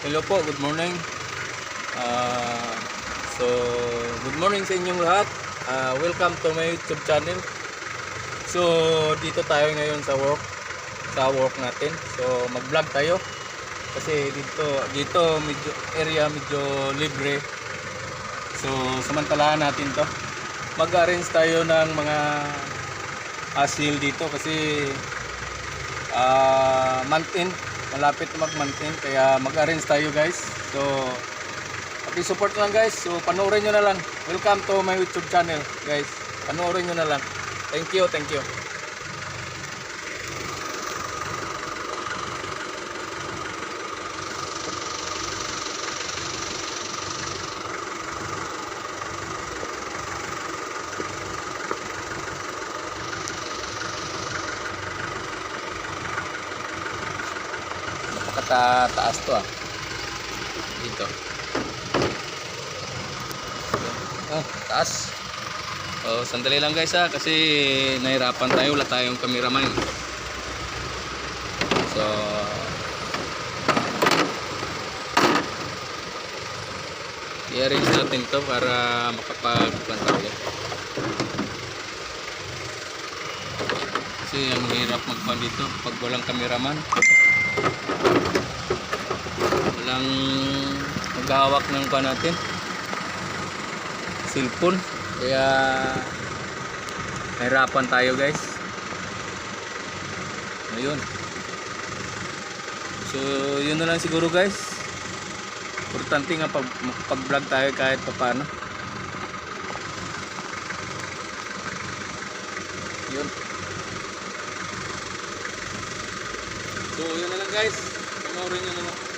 Hello po, good morning. Ah, so, good morning sa inyong lahat. Ah, welcome to my YouTube channel. So, dito tayo ngayon sa work, sa work natin. So, mag-vlog tayo. Kasi dito, dito medyo area medyo libre. So, samantalaan natin to. Mag-arrange tayo ng mga asil dito kasi ah month end malapit na mag month end kaya mag-arrange tayo guys. So paki-support lang guys. So panoorin nyo na lang. Welcome to my youtube channel guys. Panoorin nyo na lang. Thank you thank you napakataas to ah. Dito. Oh taas. Oh sandali lang guys ah kasi nahirapan tayo. Wala tayong cameraman. So i-arrange natin to para makapag-plan tayo. Kasi ang hirap magpan dito pag walang cameraman walang maghahawak ng pa natin. Cellphone. Kaya nahirapan tayo guys. Ayun. So yun na lang siguro guys. Importante nga pag, vlog tayo kahit pa paano yun. So yun na lang guys. Panoorin nyo na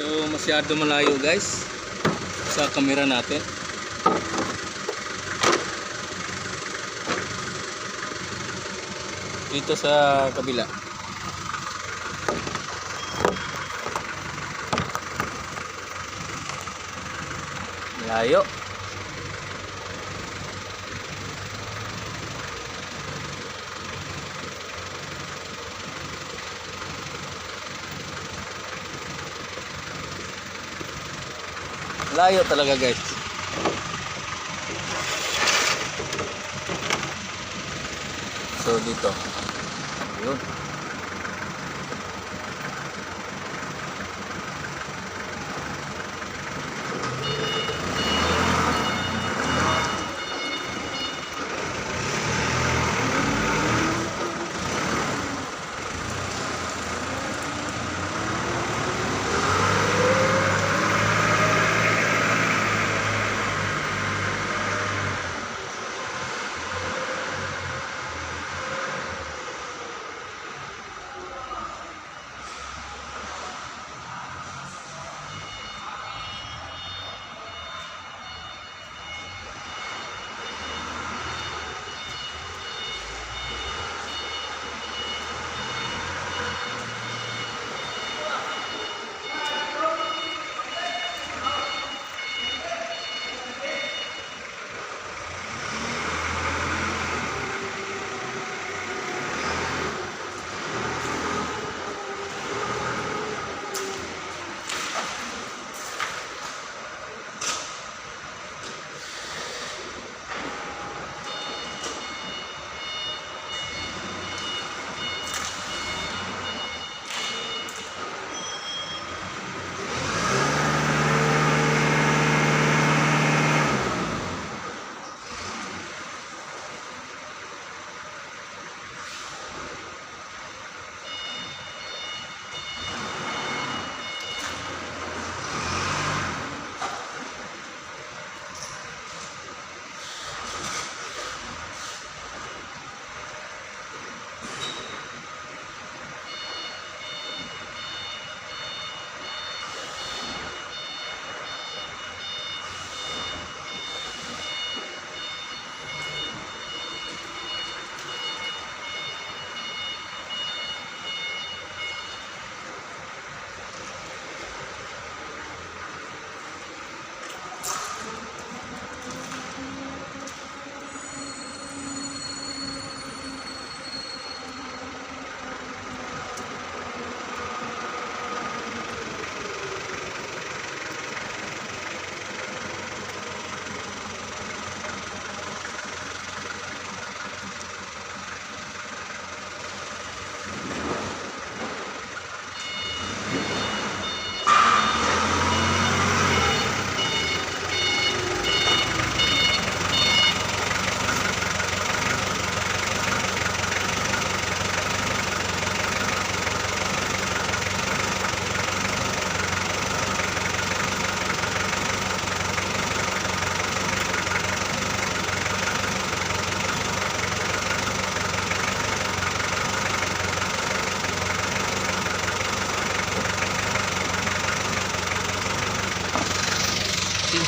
So masyado malayo guys sa camera natin. Dito sa kabila. Layo. Layo talaga guys. So dito. Yun.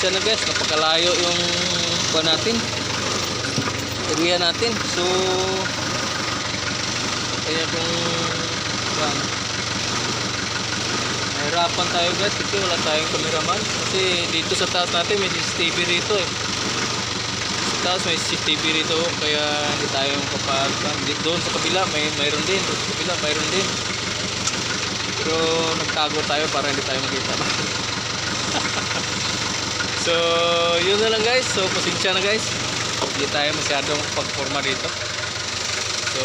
Pasensya na guys, napakalayo yung kuha natin. Area natin. So, kaya kung kuhan, nahirapan tayo guys kasi wala tayong cameraman. Kasi dito sa taas natin may CCTV rito eh. Sa taas may CCTV rito kaya hindi tayo kapag dito doon sa kabila may mayroon din. Doon sa kabila mayroon din. Pero nagtago tayo para hindi tayo makita. so, yun na lang guys. So, pasensya na guys. Hindi tayo masyadong pagforma dito. So,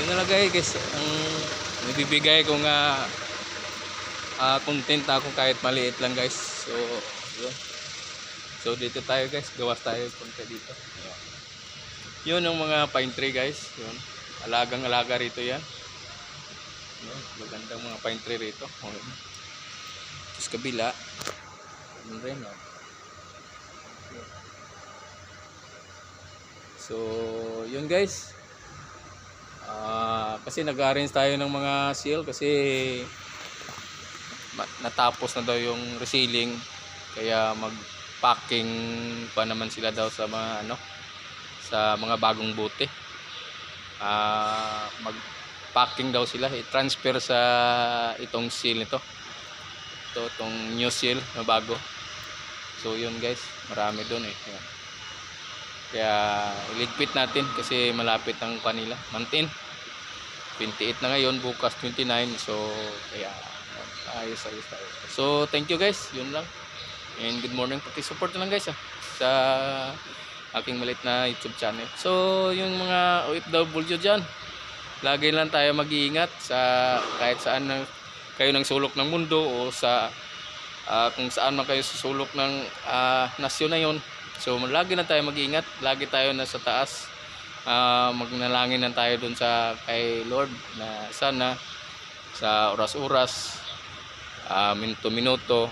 yun na lang guys. guys ang nabibigay ko nga ah, content ako kahit maliit lang guys. So, yun. So, dito tayo guys. Gawas tayo content dito. Yun. Yun ang mga pine tree guys. Yun. Alagang alaga rito yan. No, magandang mga pine tree rito. Yun. Tapos kabila, yun rin, no? So, yun guys. Ah, kasi nag-arrange tayo ng mga seal kasi natapos na daw yung resealing kaya mag-packing pa naman sila daw sa mga ano sa mga bagong bote. Ah, mag packing daw sila i-transfer sa itong seal nito ito itong new seal na bago. So yun guys. Marami doon eh. Ayan. kaya iligpit natin kasi malapit ang kanila mantin. 28 na ngayon bukas 29 so kaya ayos ayos tayo. So thank you guys. Yun lang. And good morning. Pati support na lang guys ah, sa aking malit na youtube channel. So yung mga OFW dyan lagi lang tayo mag-iingat sa kahit saan na kayo ng sulok ng mundo o sa ah, kung saan man kayo sa sulok ng ah, nasyon na yon. So lagi na tayo mag-iingat, lagi tayo nasa taas. Ah, magnalangin na tayo dun sa kay Lord na sana sa oras-oras, ah, minuto-minuto,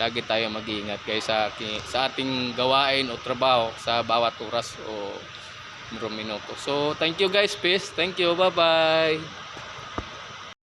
lagi tayo mag-iingat kay sa, ki- sa ating gawain o trabaho sa bawat oras o minuto. So, thank you guys, peace. Thank you. Bye-bye.